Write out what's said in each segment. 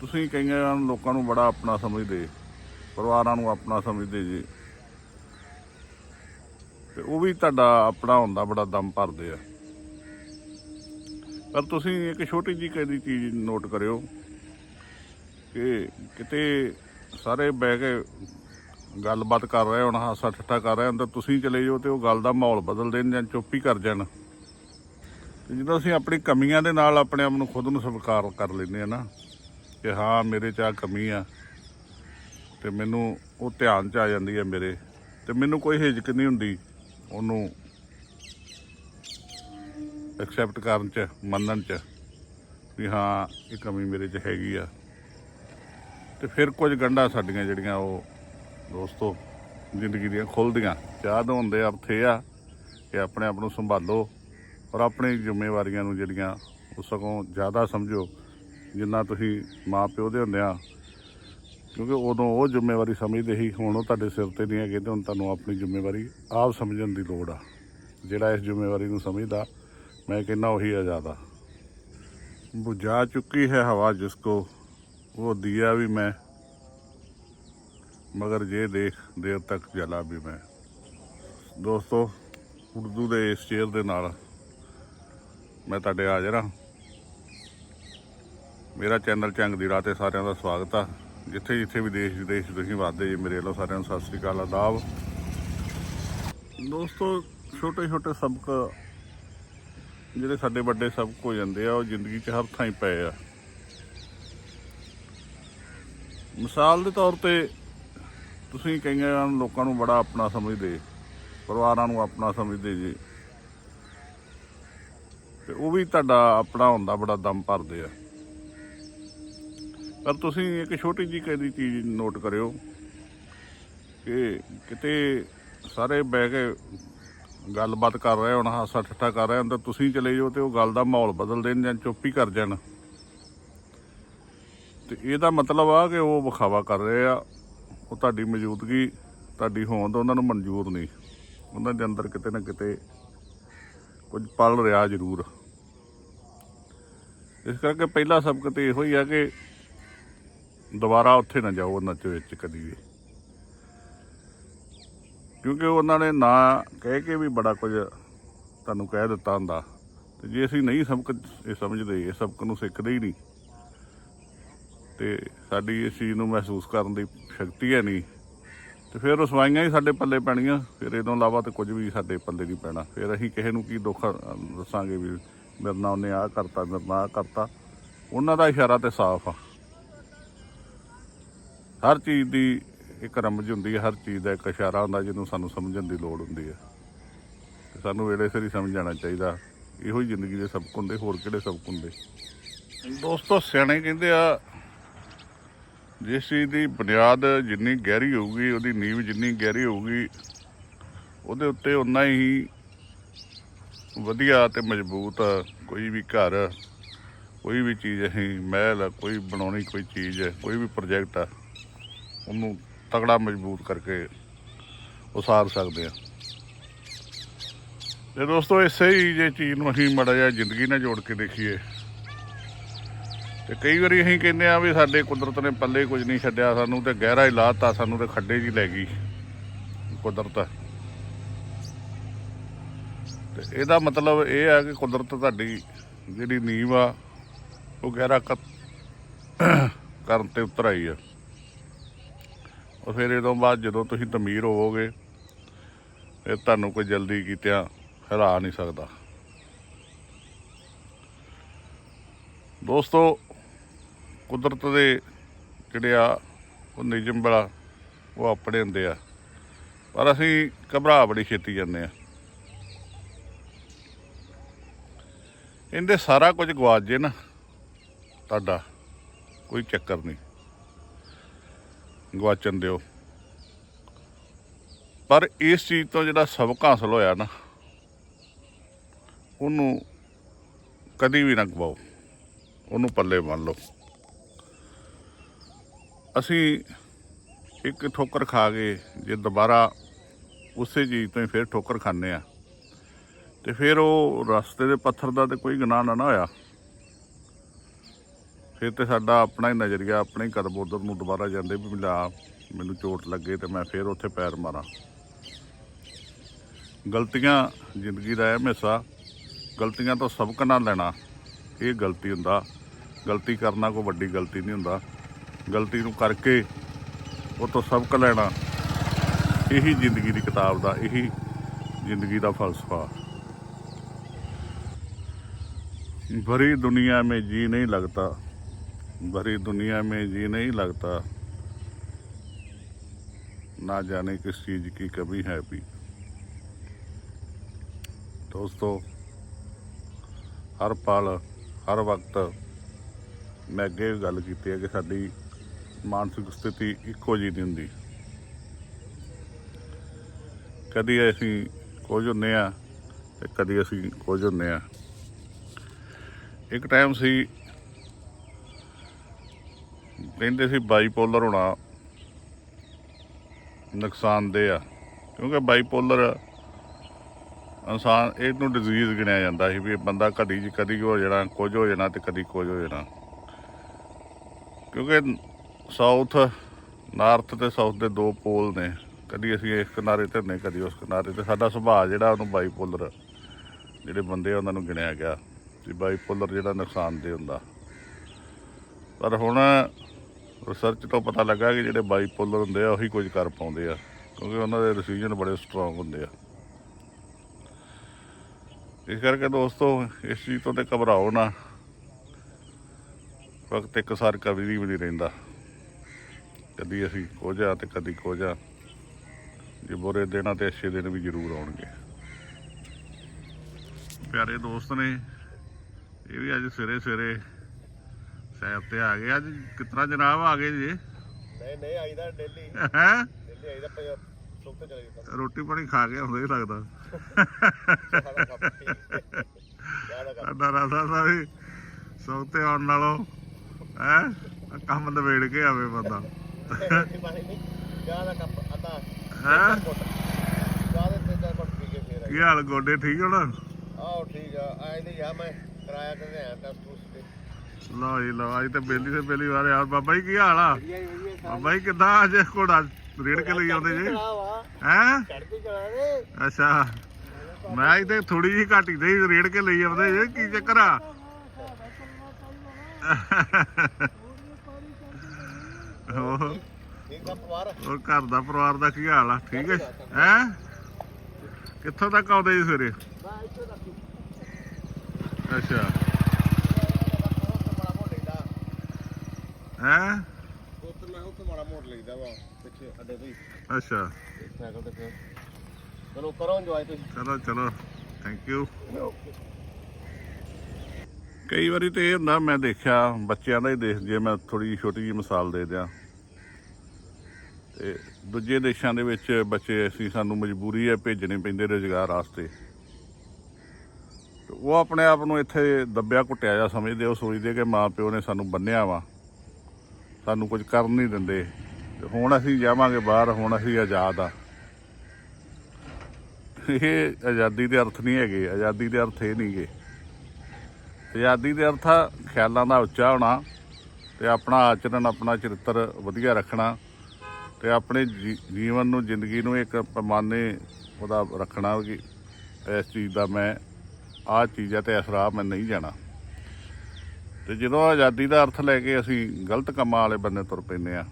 ਤੁਸੀਂ ਕਈਆਂ ਲੋਕਾਂ ਨੂੰ ਬੜਾ ਆਪਣਾ ਸਮਝਦੇ, ਪਰਿਵਾਰਾਂ ਨੂੰ ਆਪਣਾ ਸਮਝਦੇ ਜੀ। ਤੇ ਉਹ ਵੀ ਤੁਹਾਡਾ ਆਪਣਾ ਹੁੰਦਾ, ਬੜਾ ਦਮ ਭਰਦੇ ਆ। ਪਰ ਤੁਸੀਂ ਇੱਕ ਛੋਟੀ ਜਿਹੀ ਕਦੀ ਚੀਜ਼ ਨੋਟ ਕਰਿਓ ਕਿ ਕਿਤੇ ਸਾਰੇ ਬਹਿ ਕੇ ਗੱਲਬਾਤ ਕਰ ਰਹੇ ਹੋਣ, ਹਾਸਾ ਠੱਠਾ ਕਰ ਰਹੇ ਹਨ ਤਾਂ ਤੁਸੀਂ ਚਲੇ ਜਾਓ ਤੇ ਉਹ ਗੱਲ ਦਾ ਮਾਹੌਲ ਬਦਲ ਦੇਣ ਜਾਂ ਚੁੱਪ ਹੀ ਕਰ ਜਾਣ। ਤੇ ਜਦੋਂ ਅਸੀਂ ਆਪਣੀ ਕਮੀਆਂ ਦੇ ਨਾਲ ਆਪਣੇ ਆਪ ਨੂੰ ਖੁਦ ਨੂੰ ਸਵੀਕਾਰ ਕਰ ਲੈਂਦੇ ਆ ਨਾ ਕਿ ਹਾਂ, ਮੇਰੇ 'ਚ ਆ ਕਮੀ ਆ ਤੇ ਮੈਨੂੰ ਉਹ ਧਿਆਨ 'ਚ ਆ ਜਾਂਦੀ ਹੈ ਮੇਰੇ ਤੇ ਮੈਨੂੰ ਕੋਈ ਹਿਜਕ ਨਹੀਂ ਹੁੰਦੀ ਉਹਨੂੰ ਐਕਸੈਪਟ ਕਰਨ 'ਚ, ਮੰਨਣ 'ਚ ਵੀ ਹਾਂ, ਇਹ ਕਮੀ ਮੇਰੇ 'ਚ ਹੈਗੀ ਆ। ਤੇ ਫਿਰ ਕੁਝ ਗੰਢਾਂ ਸਾਡੀਆਂ ਜਿਹੜੀਆਂ ਉਹ ਦੋਸਤੋ ਜ਼ਿੰਦਗੀ ਦੀਆਂ ਖੁੱਲਦੀਆਂ। ਚਾਹ ਹੁੰਦੇ ਆ, ਉੱਥੇ ਆ ਕਿ ਆਪਣੇ ਆਪ ਨੂੰ ਸੰਭਾਲੋ ਔਰ ਆਪਣੀ ਜ਼ਿੰਮੇਵਾਰੀਆਂ ਨੂੰ ਜਿਹੜੀਆਂ ਉਹ ਸਗੋਂ ਜ਼ਿਆਦਾ ਸਮਝੋ। ਜਿੰਨਾ ਤੁਸੀਂ ਮਾਪਿਓ ਦੇ ਹੁੰਦੇ ਆ, ਕਿਉਂਕਿ ਉਦੋਂ ਉਹ ਜ਼ਿੰਮੇਵਾਰੀ ਸਮਝਦੇ ਸੀ, ਹੁਣ ਉਹ ਤੁਹਾਡੇ ਸਿਰ ਤੇ ਨਹੀਂ ਹੈਗੇ ਤੇ ਹੁਣ ਤੁਹਾਨੂੰ ਆਪਣੀ ਜ਼ਿੰਮੇਵਾਰੀ ਆਪ ਸਮਝਣ ਦੀ ਲੋੜ ਆ। ਜਿਹੜਾ ਇਸ ਜ਼ਿੰਮੇਵਾਰੀ ਨੂੰ ਸਮਝਦਾ, ਮੈਂ ਕਹਿੰਦਾ ਉਹੀ ਆ ਜ਼ਿਆਦਾ। ਬੁਝਾ ਚੁੱਕੀ ਹੈ ਹਵਾ ਜਿਸ ਕੋ, ਉਹ ਦਿਆ ਵੀ ਮੈਂ, ਮਗਰ ਜੇ ਦੇਖ, ਦੇਰ ਤੱਕ ਜਲਾ ਵੀ ਮੈਂ। ਦੋਸਤੋ, ਉਰਦੂ ਦੇ ਇਸ ਸ਼ੇਰ ਦੇ ਨਾਲ ਮੈਂ ਤੁਹਾਡੇ ਹਾਜ਼ਰ ਹਾਂ। ਮੇਰਾ ਚੈਨਲ ਚੰਗ ਦੀ ਰਾਹ ਤੇ ਸਾਰਿਆਂ ਦਾ ਸਵਾਗਤ ਆ। ਜਿੱਥੇ ਜਿੱਥੇ ਵੀ ਦੇਸ਼ ਵਿਦੇਸ਼ ਤੁਸੀਂ ਵੱਸਦੇ ਜੀ, ਮੇਰੇ ਵੱਲੋਂ ਸਾਰਿਆਂ ਨੂੰ ਸਤਿ ਸ੍ਰੀ ਅਕਾਲ ਆਦਾਬ ਦੋਸਤੋ, ਛੋਟੇ ਛੋਟੇ ਸਬਕ ਜਿਹੜੇ ਸਾਡੇ ਵੱਡੇ ਸਬਕ ਹੋ ਜਾਂਦੇ ਆ, ਉਹ ਜ਼ਿੰਦਗੀ 'ਚ ਹਰ ਥਾਂ ਹੀ ਪਏ ਆ। ਮਿਸਾਲ ਦੇ ਤੌਰ ਤੇ ਤੁਸੀਂ ਕਈਆਂ ਲੋਕਾਂ ਨੂੰ ਬੜਾ ਆਪਣਾ ਸਮਝਦੇ, ਪਰਿਵਾਰਾਂ ਨੂੰ ਆਪਣਾ ਸਮਝਦੇ ਜੀ। ਤੇ ਉਹ ਵੀ ਤੁਹਾਡਾ ਆਪਣਾ ਹੁੰਦਾ, ਬੜਾ ਦਮ ਭਰਦੇ ਆ। ਪਰ ਤੁਸੀਂ ਇੱਕ ਛੋਟੀ ਜਿਹੀ ਕਦੀ ਚੀਜ਼ ਨੋਟ ਕਰਿਓ ਕਿ ਕਿਤੇ ਸਾਰੇ ਬਹਿ ਕੇ ਗੱਲਬਾਤ ਕਰ ਰਹੇ ਹੁਣ, ਹਾਸਾ ਠੱਠਾ ਕਰ ਰਹੇ ਹਨ ਤਾਂ ਤੁਸੀਂ ਚਲੇ ਜਾਓ ਤੇ ਉਹ ਗੱਲ ਦਾ ਮਾਹੌਲ ਬਦਲ ਦੇਣ ਜਾਂ ਚੁੱਪ ਹੀ ਕਰ ਜਾਣ। ਤੇ ਇਹਦਾ ਮਤਲਬ ਆ ਕਿ ਉਹ ਵਿਖਾਵਾ ਕਰ ਰਹੇ ਆ, ਉਹ ਤੁਹਾਡੀ ਮੌਜੂਦਗੀ, ਤੁਹਾਡੀ ਹੋਂਦ ਉਹਨਾਂ ਨੂੰ ਮਨਜ਼ੂਰ ਨਹੀਂ। ਉਹਨਾਂ ਦੇ ਅੰਦਰ ਕਿਤੇ ਨਾ ਕਿਤੇ ਕੁਝ ਪਲ ਰਿਹਾ ਜ਼ਰੂਰ। ਇਸ ਕਰਕੇ ਪਹਿਲਾ ਸਬਕ ਤੇ ਇਹੋ ਹੀ ਆ ਕਿ ਦੁਬਾਰਾ ਉੱਥੇ ਨਾ ਜਾਓ ਉਹਨਾਂ ਚ ਵਿੱਚ ਕਦੀ ਵੀ। ਕਿਉਂਕਿ ਉਹਨਾਂ ਨੇ ਨਾ ਕਹਿ ਕੇ ਵੀ ਬੜਾ ਕੁਝ ਤੁਹਾਨੂੰ ਕਹਿ ਦਿੱਤਾ ਹੁੰਦਾ। ਤੇ ਜੇ ਅਸੀਂ ਨਹੀਂ ਸਬਕ ਇਹ ਸਮਝਦੇ, ਇਹ ਸਬਕ ਨੂੰ ਸਿੱਖਦੇ ਹੀ ਨਹੀਂ। ਤੇ ਸਾਡੀ ਇਸ ਚੀਜ਼ ਨੂੰ ਮਹਿਸੂਸ ਕਰਨ ਦੀ ਸ਼ਕਤੀ ਹੈ ਨਹੀਂ। ਤੇ ਫਿਰ ਰਸਵਾਈਆਂ ਹੀ ਸਾਡੇ ਪੱਲੇ ਪੈਣੀਆਂ। ਫਿਰ ਇਹ ਤੋਂ ਇਲਾਵਾ ਤੇ ਕੁਝ ਵੀ ਸਾਡੇ ਪੱਲੇ ਨਹੀਂ ਪੈਣਾ। ਫਿਰ ਅਸੀਂ ਕਿਸੇ ਨੂੰ ਕੀ ਦੁੱਖ ਦੱਸਾਂਗੇ ਵੀ ਮੇਰੇ ਨਾਲ ਉਹਨੇ ਆਹ ਕਰਤਾ, ਮੇਰੇ ਨਾਲ ਆਹ ਕਰਤਾ। ਉਹਨਾਂ ਦਾ ਇਸ਼ਾਰਾ ਤੇ ਸਾਫ਼ ਆ। ਹਰ ਚੀਜ਼ ਦੀ ਇੱਕ ਰਮਜ ਹੁੰਦੀ ਹੈ, ਹਰ ਚੀਜ਼ ਦਾ ਇੱਕ ਇਸ਼ਾਰਾ ਹੁੰਦਾ ਜਿਹਨੂੰ ਸਾਨੂੰ ਸਮਝਣ ਦੀ ਲੋੜ ਹੁੰਦੀ ਹੈ। ਤੇ ਸਾਨੂੰ ਵੇਲੇ ਸਿਰ ਹੀ ਸਮਝ ਜਾਣਾ ਚਾਹੀਦਾ। ਇਹੋ ਹੀ ਜ਼ਿੰਦਗੀ ਦੇ ਸਬਕ ਹੁੰਦੇ, ਹੋਰ ਕਿਹੜੇ ਸਬਕ ਹੁੰਦੇ? ਦੋਸਤੋ, ਸਿਆਣੇ ਕਹਿੰਦੇ ਆ, ਜਿਸ ਚੀਜ਼ ਦੀ ਬੁਨਿਆਦ ਜਿੰਨੀ ਗਹਿਰੀ ਹੋਊਗੀ, ਉਹਦੀ ਨੀਂਵ ਜਿੰਨੀ ਗਹਿਰੀ ਹੋਊਗੀ, ਉਹਦੇ ਉੱਤੇ ਉਨਾ ਹੀ ਵਧੀਆ ਤੇ ਮਜ਼ਬੂਤ ਕੋਈ ਵੀ ਘਰ, ਕੋਈ ਵੀ ਚੀਜ਼ ਅਸੀਂ, ਮਹਿਲ, ਕੋਈ ਬਣਾਉਣੀ ਕੋਈ ਚੀਜ਼ ਹੈ ਕੋਈ ਵੀ ਪ੍ਰੋਜੈਕਟ ਆ ਉਹਨੂੰ ਤਕੜਾ ਮਜ਼ਬੂਤ ਕਰਕੇ ਉਸਾਰ ਸਕਦੇ ਆ ਤੇ ਦੋਸਤੋ, ਇਸੇ ਹੀ ਜੇ ਚੀਜ਼ ਨੂੰ ਅਸੀਂ ਮੜਾ ਜਿਹਾ ਜ਼ਿੰਦਗੀ ਨਾਲ ਜੋੜ ਕੇ ਦੇਖੀਏ, ਤੇ ਕਈ ਵਾਰੀ ਅਸੀਂ ਕਹਿੰਦੇ ਆ ਵੀ ਸਾਡੇ ਕੁਦਰਤ ਨੇ ਪੱਲੇ ਕੁਝ ਨਹੀਂ ਛੱਡਿਆ, ਸਾਨੂੰ ਤੇ ਗਹਿਰਾ ਹੀ ਲਾਤਾ ਸਾਨੂੰ ਤੇ ਖੱਡੇ 'ਚ ਹੀ ਲੈ ਗਈ ਕੁਦਰਤ। ਤੇ ਇਹਦਾ ਮਤਲਬ ਇਹ ਆ ਕਿ ਕੁਦਰਤ ਤੁਹਾਡੀ ਜਿਹੜੀ ਨੀਂਵ ਆ ਉਹ ਗਹਿਰਾ ਕ- ਕਰਨ ਤੇ ਉਤਰ ਆਈ ਆ। ਉਹ ਫਿਰ ਇਹ ਤੋਂ ਬਾਅਦ ਜਦੋਂ ਤੁਸੀਂ ਤਮੀਰ ਹੋਵੋਗੇ ਫਿਰ ਤੁਹਾਨੂੰ ਕੋਈ ਜਲਦੀ ਕੀਤਿਆਂ ਹਿਲਾ ਨਹੀਂ ਸਕਦਾ। ਦੋਸਤੋ, ਕੁਦਰਤ ਦੇ ਜਿਹੜੇ ਆ, ਉਹ ਨਿਯਮ ਬੜਾ, ਉਹ ਆਪਣੇ ਹੁੰਦੇ ਆ। ਪਰ ਅਸੀਂ ਘਬਰਾ ਬੜੀ ਛੇਤੀ ਜਾਂਦੇ ਆ। ਇਹਦੇ ਸਾਰਾ ਕੁਝ ਗਵਾਚ ਜੇ ਨਾ, ਤੁਹਾਡਾ ਕੋਈ ਚੱਕਰ ਨਹੀਂ। ਗਵਾਚਣ ਦਿਓ। ਪਰ ਇਸ ਚੀਜ਼ ਤੋਂ ਜਿਹੜਾ ਸਬਕ ਹਾਸਲ ਹੋਇਆ ਨਾ, ਉਹਨੂੰ ਕਦੀ ਵੀ ਨਾ ਗਵਾਓ। ਉਹਨੂੰ ਪੱਲੇ ਬੰਨ ਲਓ। ਅਸੀਂ ਇੱਕ ਠੋਕਰ ਖਾ ਕੇ ਜੇ ਦੁਬਾਰਾ ਉਸੇ ਚੀਜ਼ ਤੋਂ ਹੀ ਫਿਰ ਠੋਕਰ ਖਾਂਦੇ ਆ ਤੇ ਫਿਰ ਉਹ ਰਸਤੇ ਦੇ ਪੱਥਰ ਦਾ ਤੇ ਕੋਈ ਗੁਨਾਹ ਨਾ ਹੋਇਆ। ਫਿਰ ਤੇ ਸਾਡਾ ਆਪਣਾ ਹੀ ਨਜ਼ਰੀਆ ਆਪਣੇ ਹੀ ਕਦਮ ਉਧਰ ਨੂੰ ਦੁਬਾਰਾ ਜਾਂਦੇ ਵੀ ਮਿਲਾ ਮੈਨੂੰ ਚੋਟ ਲੱਗੇ ਤੇ ਮੈਂ ਫਿਰ ਉੱਥੇ ਪੈਰ ਮਾਰਾਂ। ਗਲਤੀਆਂ ਜ਼ਿੰਦਗੀ ਦਾ ਅਹਿਮ ਹਿੱਸਾ, ਗਲਤੀਆਂ ਤੋਂ ਸਬਕ ਨਾ ਲੈਣਾ, ਇਹ ਗਲਤੀ ਹੁੰਦਾ। ਗਲਤੀ ਕਰਨਾ ਕੋਈ ਵੱਡੀ ਗਲਤੀ ਨਹੀਂ ਹੁੰਦਾ। ਗਲਤੀ ਨੂੰ ਕਰਕੇ ਉਹ ਤੋਂ ਸਬਕ ਲੈਣਾ, ਇਹੀ ਜ਼ਿੰਦਗੀ ਦੀ ਕਿਤਾਬ ਦਾ, ਇਹੀ ਜ਼ਿੰਦਗੀ ਦਾ ਫਲਸਫਾ। ਭਰੀ ਦੁਨੀਆ ਮੇ ਜੀ ਨਹੀਂ ਲੱਗਦਾ। भरी दुनिया में जी नहीं लगता ना जाने किस चीज की कमी है भी दोस्तों ਹਰ ਪਲ ਹਰ ਵਕਤ ਮੈਂ ਅੱਗੇ ਵੀ ਗੱਲ ਕੀਤੀ ਹੈ ਕਿ ਸਾਡੀ ਮਾਨਸਿਕ ਸਥਿਤੀ ਇੱਕੋ ਜਿਹੀ ਨਹੀਂ ਹੁੰਦੀ ਕਦੀ ਅਸੀਂ ਕੁਝ ਹੁੰਨੇ ਆ ਤੇ ਕਦੀ ਅਸੀਂ ਕੁਝ ਹੁੰਨੇ ਆ ਇੱਕ ਟਾਈਮ ਸੀ ਕਹਿੰਦੇ ਸੀ ਬਾਈਪੋਲਰ ਹੋਣਾ ਨੁਕਸਾਨਦੇਹ ਆ। ਕਿਉਂਕਿ ਬਾਈਪੋਲਰ ਇਨਸਾਨ ਇਹਨੂੰ ਡਿਜ਼ੀਜ਼ ਗਿਣਿਆ ਜਾਂਦਾ ਸੀ ਵੀ ਇਹ ਬੰਦਾ ਕਦੀ ਜੀ ਕਦੀ ਹੋ ਜਾਣਾ, ਕੁਝ ਹੋ ਜਾਣਾ ਤੇ ਕਦੀ ਕੁਝ ਹੋ ਜਾਣਾ। ਕਿਉਂਕਿ ਸਾਊਥ ਨਾਰਥ ਤੇ ਸਾਊਥ ਦੇ ਦੋ ਪੋਲ ਨੇ। ਕਦੀ ਅਸੀਂ ਇਸ ਕਿਨਾਰੇ ਤੇ ਨੇ ਕਦੀ ਉਸ ਕਿਨਾਰੇ ਤੇ। ਸਾਡਾ ਸੁਭਾਅ ਜਿਹੜਾ ਉਹਨੂੰ ਬਾਈਪੋਲਰ ਜਿਹੜੇ ਬੰਦੇ ਆ ਉਹਨਾਂ ਨੂੰ ਗਿਣਿਆ ਗਿਆ ਵੀ ਬਾਈਪੋਲਰ ਜਿਹੜਾ ਨੁਕਸਾਨਦੇਹ ਹੁੰਦਾ। ਪਰ ਹੁਣ ਰਿਸਰਚ ਤੋਂ ਪਤਾ ਲੱਗਾ ਕਿ ਜਿਹੜੇ ਬਾਈਪੋਲਰ ਹੁੰਦੇ ਆ, ਉਹੀ ਕੁਝ ਕਰ ਪਾਉਂਦੇ ਆ, ਕਿਉਂਕਿ ਉਹਨਾਂ ਦੇ ਡਿਸੀਜਨ ਬੜੇ ਸਟਰੋਂਗ ਹੁੰਦੇ ਆ। ਇਸ ਕਰਕੇ ਦੋਸਤੋ, ਇਸ ਚੀਜ਼ ਤੋਂ ਤੇ ਘਬਰਾਓ ਨਾ। ਵਕਤ ਇੱਕ ਸਾਰ ਕਦੀ ਵੀ ਨਹੀਂ ਰਹਿੰਦਾ। ਕਦੀ ਅਸੀਂ ਕੁਝ ਆ ਤੇ ਕਦੀ ਕੁਝ ਆ ਜੇ ਬੁਰੇ ਦਿਨਾਂ ਤੇ ਅੱਛੇ ਦਿਨ ਵੀ ਜ਼ਰੂਰ ਆਉਣਗੇ। ਪਿਆਰੇ ਦੋਸਤ ਨੇ, ਇਹ ਵੀ ਅੱਜ ਸਵੇਰੇ ਸਵੇਰੇ ਸੈਰ ਤੇ ਆ ਗਏ। ਅੱਜ ਕਿਤਨਾ ਜਨਾਬ ਆ ਗਏ ਜੀ? ਨਹੀਂ ਨਹੀਂ ਆਈਦਾ ਡੇਲੀ। ਹੈ? ਡੇਲੀ ਆਈਦਾ ਸੁੱਕ ਤੇ ਚਲੇ ਜਾਂਦਾ ਰੋਟੀ ਪਾਣੀ ਖਾ ਕੇ ਹੁੰਦਾ ਹੀ ਲੱਗਦਾ। ਸਾਡਾ ਰਾਸਾ ਸਾ ਵੀ ਸੌਤੇ ਆਉਣ ਨਾਲੋਂ ਹੈ ਕੰਮ ਨਵੇੜ ਕੇ ਆਵੇ ਬੰਦਾ। ਕੱਪ ਅੱਧਾ। ਹੈਂ? ਚਾਰ ਪੀ ਕੇ ਫੇਰ ਆਈ ਕੀ ਹਾਲ ਗੋਡੇ ਠੀਕ ਹੋਣਾ? ਆਓ ਠੀਕ ਆ। ਆਏ ਨਹੀਂ ਆ ਮੈਂ ਕਰਾਇਆ ਤੇ ਆਇਆ ਟੈਸਟ ਤੇ ਲਓ ਜੀ, ਲਓ, ਅੱਜ ਤੇ ਬੇਲੀ ਤੇ ਬੇਲੀ ਵਾਰ ਯਾਰ ਬਾਬਾ ਜੀ, ਕੀ ਹਾਲ ਆ? ਬਾਬਾ ਜੀ, ਕਿੱਦਾਂ ਅੱਜ ਘੋੜਾ ਰੇੜ ਕੇ ਲਈ ਆਉਂਦੇ ਜੀ? ਹੈ? ਅੱਛਾ। ਮੈਂ ਇੱਥੇ ਥੋੜੀ ਜਿਹੀ ਘਾਟੀ ਦੇ ਰੇੜ ਕੇ ਲਈ ਆਉਂਦੇ ਜੀ, ਕੀ ਚੱਕਰ ਆ? ਹੋਰ? ਹੋਰ ਘਰ ਦਾ ਪਰਿਵਾਰ ਦਾ ਕੀ ਹਾਲ ਆ? ਠੀਕ ਹੈ? ਹੈ? ਕਿੱਥੋਂ ਤੱਕ ਆਉਂਦੇ ਜੀ ਸਵੇਰੇ? ਅੱਛਾ ਬੜਾ ਮੋੜ ਲੈਂਦਾ ਹੈ? ਉੱਥੇ ਮੈਂ ਉੱਥੇ ਮਾੜਾ ਮੋੜ ਲੈਂਦਾ ਵਾ ਪਿੱਛੇ ਅੱਡੇ ਤੋਂ ਹੀ। ਅੱਛਾ। ਸਾਈਕਲ ਤੇ ਫਿਰ ਚਲੋ ਕਰੋ ਇੰਜੋਏ ਤੁਸੀਂ। ਚਲੋ ਚਲੋ। ਥੈਂਕ ਯੂ ਕਈ ਵਾਰੀ ਤੇ ਇਹ ਹੁੰਦਾ ਮੈਂ ਦੇਖਿਆ ਬੱਚਿਆਂ ਦਾ ਹੀ ਦੇਖ ਜੇ ਮੈਂ ਥੋੜੀ ਛੋਟੀ ਜਿਹੀ ਮਿਸਾਲ ਦੇ ਦਿਆਂ। ਤੇ ਦੂਜੇ ਦੇਸ਼ਾਂ ਦੇ ਵਿੱਚ ਬੱਚੇ ਅਸੀਂ ਸਾਨੂੰ ਮਜਬੂਰੀ ਹੈ ਭੇਜਣੇ ਪੈਂਦੇ ਰੁਜ਼ਗਾਰ ਵਾਸਤੇ। ਉਹ ਆਪਣੇ ਆਪ ਨੂੰ ਇੱਥੇ ਦੱਬਿਆ ਕੁੱਟਿਆ ਜਾ ਸਮਝਦੇ ਉਹ ਸੋਚਦੇ ਕਿ ਮਾਂ ਪਿਓ ਨੇ ਸਾਨੂੰ ਬੰਨਿਆ ਵਾ। ਸਾਨੂੰ ਕੁਝ ਕਰਨ ਨਹੀਂ ਦਿੰਦੇ। ਤੇ ਹੁਣ ਅਸੀਂ ਜਾਵਾਂਗੇ ਬਾਹਰ, ਹੁਣ ਅਸੀਂ ਆਜ਼ਾਦ ਆ। ਇਹ ਆਜ਼ਾਦੀ ਦੇ ਅਰਥ ਨਹੀਂ ਹੈਗੇ, ਆਜ਼ਾਦੀ ਦੇ ਅਰਥ ਇਹ ਨਹੀਂਗੇ। ਆਜ਼ਾਦੀ ਦੇ ਅਰਥ ਆ ਖਿਆਲਾਂ ਦਾ ਉੱਚਾ ਹੋਣਾ ਤੇ ਆਪਣਾ ਆਚਰਣ, ਆਪਣਾ ਚਰਿੱਤਰ ਵਧੀਆ ਰੱਖਣਾ ਤੇ ਆਪਣੇ ਜੀ- ਜੀਵਨ ਨੂੰ, ਜ਼ਿੰਦਗੀ ਨੂੰ ਇੱਕ ਪੈਮਾਨੇ ਉਹਦਾ ਰੱਖਣਾ ਕਿ ਇਸ ਚੀਜ਼ ਦਾ ਮੈਂ, ਆਹ ਚੀਜ਼ ਹੈ ਤੇ ਇਸ ਰਾਹ ਮੈਂ ਨਹੀਂ ਜਾਣਾ। ਤੇ ਜਦੋਂ ਆਜ਼ਾਦੀ ਦਾ ਅਰਥ ਲੈ ਕੇ ਅਸੀਂ ਗਲਤ ਕੰਮਾਂ ਵਾਲੇ ਬੰਨੇ ਤੁਰ ਪੈਂਦੇ ਆ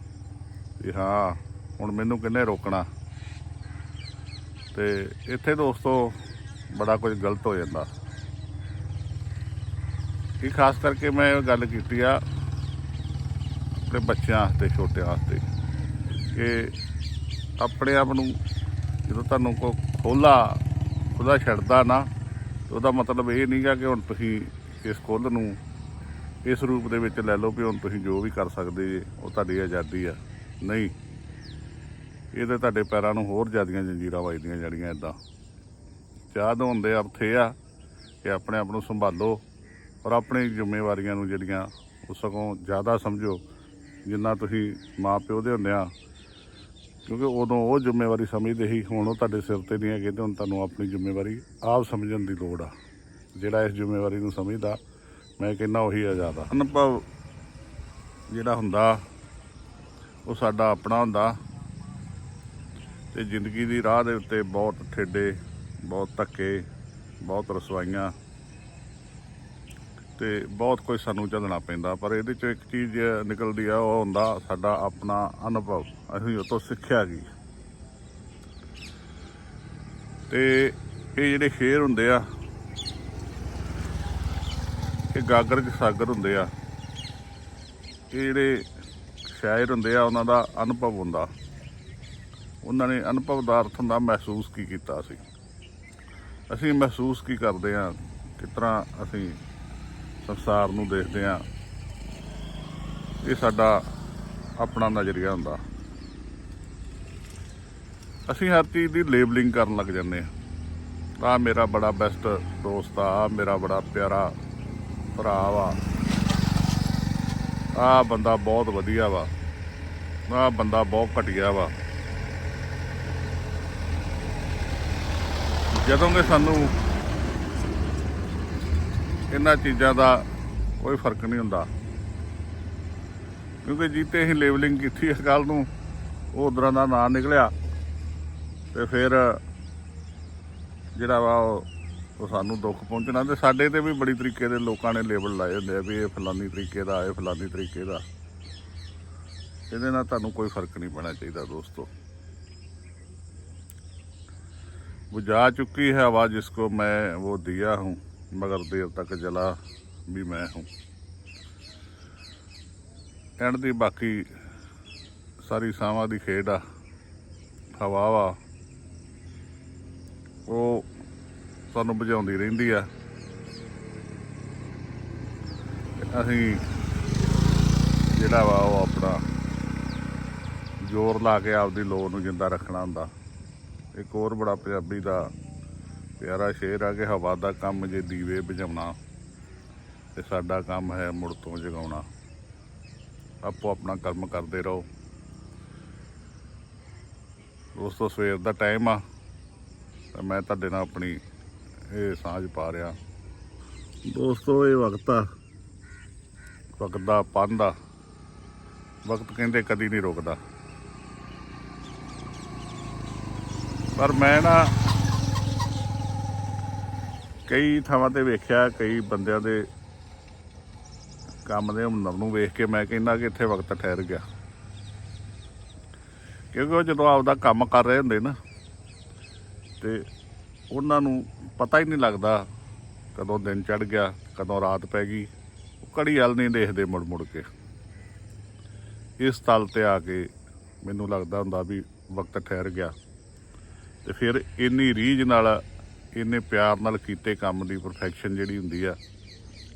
ਵੀ ਹਾਂ, ਹੁਣ ਮੈਨੂੰ ਕਿੰਨੇ ਰੋਕਣਾ? ਤੇ ਇੱਥੇ ਦੋਸਤੋ, ਬੜਾ ਕੁਝ ਗਲਤ ਹੋ ਜਾਂਦਾ। ਇਹ ਖਾਸ ਕਰਕੇ ਮੈਂ ਇਹ ਗੱਲ ਕੀਤੀ ਆ ਆਪਣੇ ਬੱਚਿਆਂ ਵਾਸਤੇ, ਛੋਟਿਆਂ ਵਾਸਤੇ, ਕਿ ਆਪਣੇ ਆਪ ਨੂੰ ਜਦੋਂ ਤੁਹਾਨੂੰ ਕੋ ਖੋਲਾ ਖੁਦਾ ਛੱਡਦਾ ਨਾ ਉਹਦਾ ਮਤਲਬ ਇਹ ਨਹੀਂਗਾ ਕਿ ਹੁਣ ਤੁਸੀਂ ਇਸ ਖੁੱਲ ਨੂੰ ਇਸ ਰੂਪ ਦੇ ਵਿੱਚ ਲੈ ਲਓ ਵੀ ਹੁਣ ਤੁਸੀਂ ਜੋ ਵੀ ਕਰ ਸਕਦੇ ਜੇ, ਉਹ ਤੁਹਾਡੀ ਆਜ਼ਾਦੀ ਆ। ਨਹੀਂ। ਇਹਦੇ ਤੁਹਾਡੇ ਪੈਰਾਂ ਨੂੰ ਹੋਰ ਜ਼ਿਆਦੀਆਂ ਜੰਜੀਰਾਂ ਵੱਜਦੀਆਂ ਜਾਣੀਆਂ ਇਦਾਂ ਚਾਹ ਹੋਣ ਦੇ ਅਰਥ ਇਹ ਆ ਕਿ ਆਪਣੇ ਆਪ ਨੂੰ ਸੰਭਾਲੋ ਔਰ ਆਪਣੀ ਜ਼ਿੰਮੇਵਾਰੀਆਂ ਨੂੰ ਜਿਹੜੀਆਂ, ਉਹ ਸਗੋਂ ਜ਼ਿਆਦਾ ਸਮਝੋ, ਜਿੰਨਾ ਤੁਸੀਂ ਮਾਂ ਪਿਓ ਦੇ ਹੁੰਦੇ ਆ। ਕਿਉਂਕਿ ਉਦੋਂ ਉਹ ਜ਼ਿੰਮੇਵਾਰੀ ਸਮਝਦੇ ਸੀ, ਹੁਣ ਉਹ ਤੁਹਾਡੇ ਸਿਰ ਤੇ ਨਹੀਂ ਹੈਗੇ ਤੇ ਹੁਣ ਤੁਹਾਨੂੰ ਆਪਣੀ ਜ਼ਿੰਮੇਵਾਰੀ ਆਪ ਸਮਝਣ ਦੀ ਲੋੜ ਆ। ਜਿਹੜਾ ਇਸ ਜ਼ਿੰਮੇਵਾਰੀ ਨੂੰ ਸਮਝਦਾ ਮੈਂ ਕਹਿੰਦਾ ਉਹੀ ਆ ਜ਼ਿਆਦਾ। ਅਨੁਭਵ ਜਿਹੜਾ ਹੁੰਦਾ, ਉਹ ਸਾਡਾ ਆਪਣਾ ਹੁੰਦਾ। ਤੇ ਜ਼ਿੰਦਗੀ ਦੀ ਰਾਹ ਦੇ ਉੱਤੇ ਬਹੁਤ ਠੇਡੇ, ਬਹੁਤ ਧੱਕੇ, ਬਹੁਤ ਰਸਵਾਈਆਂ। ਤੇ ਬਹੁਤ ਕੁਝ ਸਾਨੂੰ ਝੱਲਣਾ ਪੈਂਦਾ, ਪਰ ਇਹਦੇ ਚੋਂ ਇੱਕ ਚੀਜ਼ ਨਿਕਲਦੀ ਆ, ਉਹ ਹੁੰਦਾ ਸਾਡਾ ਆਪਣਾ ਅਨੁਭਵ। ਅਸੀਂ ਉਹ ਤੋਂ ਸਿੱਖਿਆ ਕੀ? ਤੇ ਇਹ ਜਿਹੜੇ ਸ਼ੇਰ ਹੁੰਦੇ ਆ ਇਹ ਗਾਗਰ ਸਾਗਰ ਹੁੰਦੇ ਆ। ਇਹ ਜਿਹੜੇ ਸ਼ਾਇਰ ਹੁੰਦੇ ਆ, ਉਹਨਾਂ ਦਾ ਅਨੁਭਵ ਹੁੰਦਾ। ਉਹਨਾਂ ਨੇ ਅਨੁਭਵ ਦਾ ਅਰਥ ਹੁੰਦਾ ਮਹਿਸੂਸ ਕੀ ਕੀਤਾ ਸੀ। ਅਸੀਂ ਮਹਿਸੂਸ ਕੀ ਕਰਦੇ ਆ, ਕਿਸ ਤਰ੍ਹਾਂ ਅਸੀਂ ਸੰਸਾਰ ਨੂੰ ਦੇਖਦੇ ਆ, ਇਹ ਸਾਡਾ ਆਪਣਾ ਨਜ਼ਰੀਆ ਹੁੰਦਾ। ਅਸੀਂ ਹਰ ਚੀਜ਼ ਦੀ ਲੇਬਲਿੰਗ ਕਰਨ ਲੱਗ ਜਾਂਦੇ ਆ। ਆ ਮੇਰਾ ਬੜਾ ਬੈਸਟ ਦੋਸਤ ਆ, ਆਹ ਮੇਰਾ ਬੜਾ ਪਿਆਰਾ ਭਰਾ ਵਾ। ਆ ਬੰਦਾ ਬਹੁਤ ਵਧੀਆ ਵਾ। ਆ ਬੰਦਾ ਬਹੁਤ ਘਟੀਆ ਵਾ। ਜਦੋਂ ਕਿ ਸਾਨੂੰ ਇਹਨਾਂ ਚੀਜ਼ਾਂ ਦਾ ਕੋਈ ਫ਼ਰਕ ਨਹੀਂ ਹੁੰਦਾ। ਕਿਉਂਕਿ ਜੀਤੇ ਅਸੀਂ ਲੇਬਲਿੰਗ ਕੀਤੀ ਇਸ ਗੱਲ ਨੂੰ, ਉਹ ਉਧਰਾਂ ਦਾ ਨਾਂ ਨਿਕਲਿਆ। ਤੇ ਫਿਰ ਜਿਹੜਾ ਵਾ ਉਹ ਉਹ ਸਾਨੂੰ ਦੁੱਖ ਪਹੁੰਚਣਾ ਤੇ ਸਾਡੇ ਤੇ ਵੀ ਬੜੀ ਤਰੀਕੇ ਦੇ ਲੋਕਾਂ ਨੇ ਲੇਬਲ ਲਾਏ ਹੁੰਦੇ ਆ ਵੀ ਇਹ ਫਲਾਨੀ ਤਰੀਕੇ ਦਾ ਇਹ ਫਲਾਨੀ ਤਰੀਕੇ ਦਾ ਇਹਦੇ ਨਾਲ ਤੁਹਾਨੂੰ ਕੋਈ ਫਰਕ ਨਹੀਂ ਪੈਣਾ ਚਾਹੀਦਾ ਦੋਸਤੋ बुझा चुकी है हवा जिसको मैं वो दिया हूँ मगर देर तक जला भी मैं हूँ ਐਂਡ ਦੀ ਬਾਕੀ ਸਾਰੀ ਸਾਵਾਂ ਦੀ ਖੇਡ ਆ ਹਵਾ ਵਾ ਉਹ ਸਾਨੂੰ ਬੁਝਾਉਂਦੀ ਰਹਿੰਦੀ ਆ। ਅਸੀਂ ਜਿਹੜਾ ਵਾ ਉਹ ਆਪਣਾ ਜ਼ੋਰ ਲਾ ਕੇ ਆਪਦੀ ਲੋੜ ਨੂੰ ਜਿੰਦਾ ਰੱਖਣਾ ਹੁੰਦਾ। ਇੱਕ ਹੋਰ ਬੜਾ ਪੰਜਾਬੀ ਦਾ ਪਿਆਰਾ ਸ਼ੇਰ ਆ ਕਿ ਹਵਾ ਦਾ ਕੰਮ ਜੇ ਦੀਵੇ ਬੁਝਾਉਣਾ ਤੇ ਸਾਡਾ ਕੰਮ ਹੈ ਮੁੜ ਤੋਂ ਜਗਾਉਣਾ। ਆਪੋ ਆਪਣਾ ਕਰਮ ਕਰਦੇ ਰਹੋ। ਦੋਸਤੋ ਸਵੇਰ ਦਾ ਟਾਈਮ ਆ ਤਾਂ ਮੈਂ ਤੁਹਾਡੇ ਨਾਲ ਆਪਣੀ ਇਹ ਸਾਂਝ ਪਾ ਰਿਹਾ। ਦੋਸਤੋ ਇਹ ਵਕਤ ਆ। ਵਕਤ ਦਾ ਆ। ਵਕਤ ਕਹਿੰਦੇ ਕਦੀ ਨਹੀਂ ਰੁਕਦਾ। ਪਰ ਮੈਂ ਨਾ ਕਈ ਥਾਵਾਂ ਤੇ ਵੇਖਿਆ ਕਈ ਬੰਦਿਆਂ ਦੇ ਕੰਮ ਦੇ ਹੁਨਰ ਨੂੰ ਵੇਖ ਕੇ ਮੈਂ ਕਹਿੰਦਾ ਕਿ ਇੱਥੇ ਵਕਤ ਠਹਿਰ ਗਿਆ। ਕਿਉਂਕਿ ਉਹ ਜਦੋਂ ਆਪਦਾ ਕੰਮ ਕਰ ਰਹੇ ਹੁੰਦੇ ਨਾ ਤੇ ਉਹਨਾਂ ਨੂੰ ਪਤਾ ਹੀ ਨਹੀਂ ਲੱਗਦਾ ਕਦੋਂ ਦਿਨ ਚੜ ਗਿਆ, ਕਦੋਂ ਰਾਤ ਪੈ ਗਈ। ਉਹ ਘੜੀ ਵੱਲ ਨਹੀਂ ਦੇਖਦੇ ਮੁੜ ਮੁੜ ਕੇ। ਇਸ ਤਲ ਤੇ ਆ ਕੇ ਮੈਨੂੰ ਲੱਗਦਾ ਹੁੰਦਾ ਵੀ ਵਕਤ ਠਹਿਰ ਗਿਆ। ਤੇ ਫਿਰ ਇੰਨੀ ਰੀਝ ਨਾਲ, ਇੰਨੇ ਪਿਆਰ ਨਾਲ ਕੀਤੇ ਕੰਮ ਦੀ ਪਰਫੈਕਸ਼ਨ ਜਿਹੜੀ ਹੁੰਦੀ ਆ,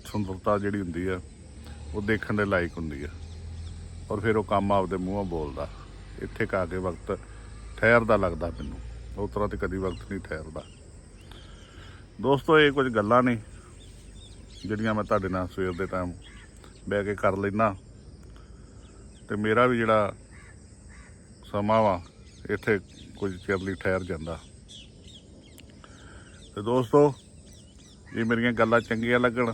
ਸੁੰਦਰਤਾ ਜਿਹੜੀ ਹੁੰਦੀ ਆ, ਉਹ ਦੇਖਣ ਦੇ ਲਾਇਕ ਹੁੰਦੀ ਆ। ਔਰ ਫਿਰ ਉਹ ਕੰਮ ਆਪਦੇ ਮੂੰਹੋਂ ਬੋਲਦਾ। ਇੱਥੇ ਕਾ ਕੇ ਵਕਤ ਠਹਿਰਦਾ ਲੱਗਦਾ ਮੈਨੂੰ। ਉਹ ਤਰ੍ਹਾਂ ਤੇ ਕਦੀ ਵਕਤ ਨਹੀਂ ਠਹਿਰਦਾ। ਦੋਸਤੋ, ਇਹ ਕੁਝ ਗੱਲਾਂ ਨੇ ਜਿਹੜੀਆਂ ਮੈਂ ਤੁਹਾਡੇ ਨਾਲ ਸਵੇਰ ਦੇ ਟਾਈਮ ਬਹਿ ਕੇ ਕਰ ਲੈਣਾ ਤੇ ਮੇਰਾ ਵੀ ਜਿਹੜਾ ਸਮਾਂ ਵਾ, ਇੱਥੇ ਕੁਝ ਚਿਰ ਲਈ ਠਹਿਰ ਜਾਂਦਾ। ਤੇ ਦੋਸਤੋ, ਜੇ ਮੇਰੀਆਂ ਗੱਲਾਂ ਚੰਗੀਆਂ ਲੱਗਣ,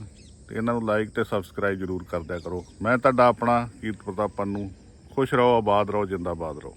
ਤੇ ਇਹਨਾਂ ਨੂੰ ਲਾਈਕ ਤੇ ਸਬਸਕ੍ਰਾਈਬ ਜਰੂਰ ਕਰਦਿਆ ਕਰੋ। ਮੈਂ ਤੁਹਾਡਾ ਆਪਣਾ ਕੀਰਤ ਪ੍ਰਤਾਪ ਨੂੰ ਖੁਸ਼ ਰਹੋ, ਆਬਾਦ ਰਹੋ, ਜਿੰਦਾਬਾਦ ਰਹੋ।